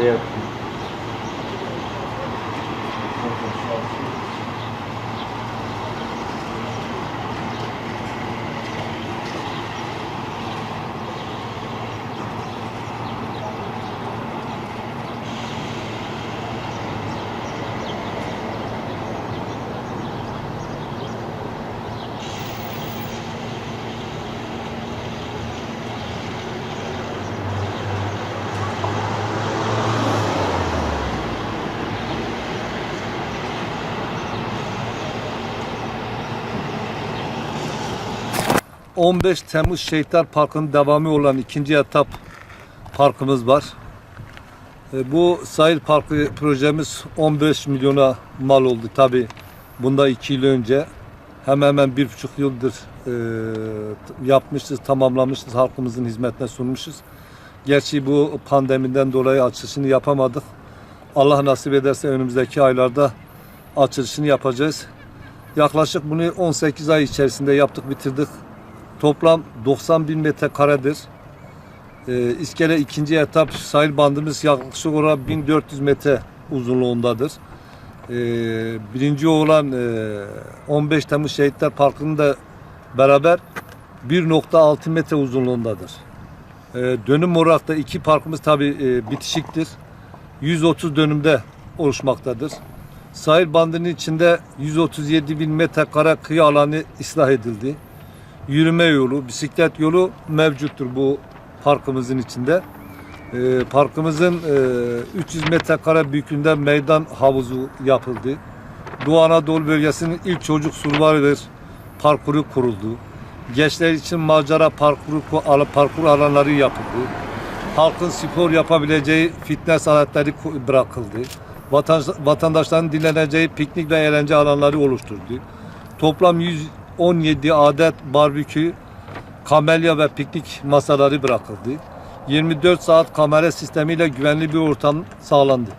Yeah. 15 Temmuz Şehitler Parkı'nın devamı olan ikinci etap parkımız var. E, Bu sahil parkı projemiz 15 milyona mal oldu tabi. Bunda iki yıl önce hemen hemen bir buçuk yıldır e, yapmışız, tamamlamışız, halkımızın hizmetine sunmuşuz. Gerçi bu pandemiden dolayı açılışını yapamadık. Allah nasip ederse önümüzdeki aylarda açılışını yapacağız. Yaklaşık bunu 18 ay içerisinde yaptık, bitirdik. Toplam 90 bin metrekaredir. Ee, İskele ikinci etap sahil bandımız yaklaşık olarak 1400 metre uzunluğundadır. Ee, birinci olan e, 15 Temmuz Şehitler Parkı'nın da beraber 1.6 metre uzunluğundadır. Ee, dönüm olarak da iki parkımız tabi e, bitişiktir. 130 dönümde oluşmaktadır. Sahil bandının içinde 137 bin metrekare kıyı alanı ıslah edildi yürüme yolu, bisiklet yolu mevcuttur bu parkımızın içinde. Ee, parkımızın e, 300 metrekare büyüklüğünde meydan havuzu yapıldı. Doğu Anadolu bölgesinin ilk çocuk survivor parkuru kuruldu. Gençler için macera parkuru parkur alanları yapıldı. Halkın spor yapabileceği fitness aletleri bırakıldı. Vatan- Vatandaşların dinleneceği piknik ve eğlence alanları oluşturdu. Toplam 117 adet barbekü, kamelya ve piknik masaları bırakıldı. 24 saat kamera sistemiyle güvenli bir ortam sağlandı.